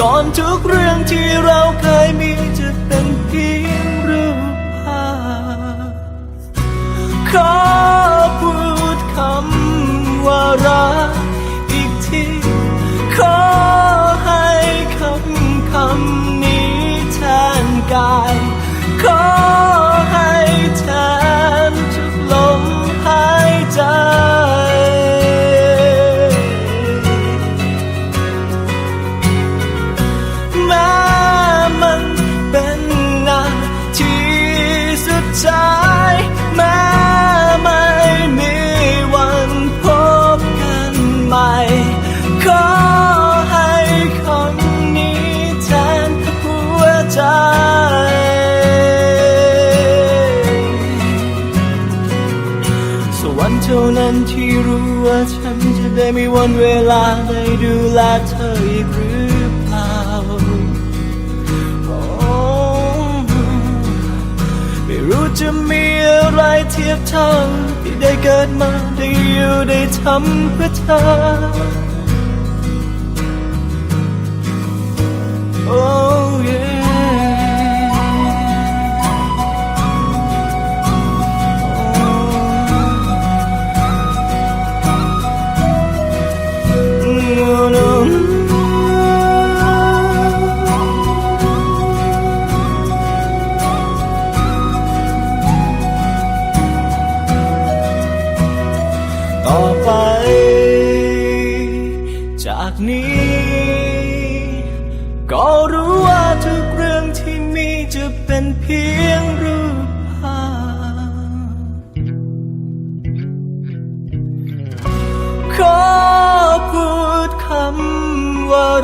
ก่อนทุกเรื่องที่เราเคยมีจะเป็นเพียงรูปภาพขอพูดคำว่ารักอีกที ขอให้คำคำ คนที่รู้ว่าฉันจะได้มีวันเวลาได้ดูแลเธออีกหรือเปล่าโอ้ไม่รู้จะมีอะไรเทียบเท่าที่ได้เกิดมาได้อยู่ได้ทำเพื่อเธอ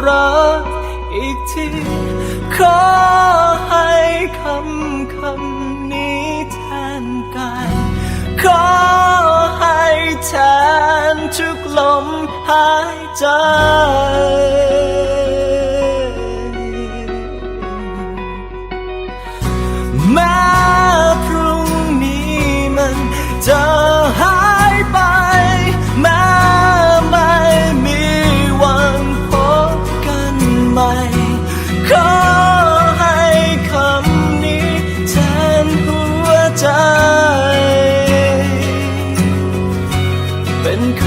รักอีกที ขอให้คำคำนี้แทนกาย ขอให้แทนทุกลมหายใจ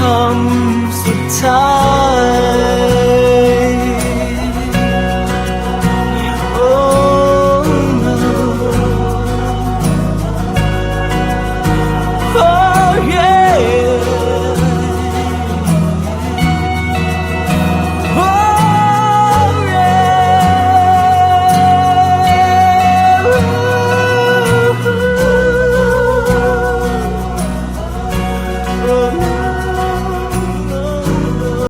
คำสุดท้าย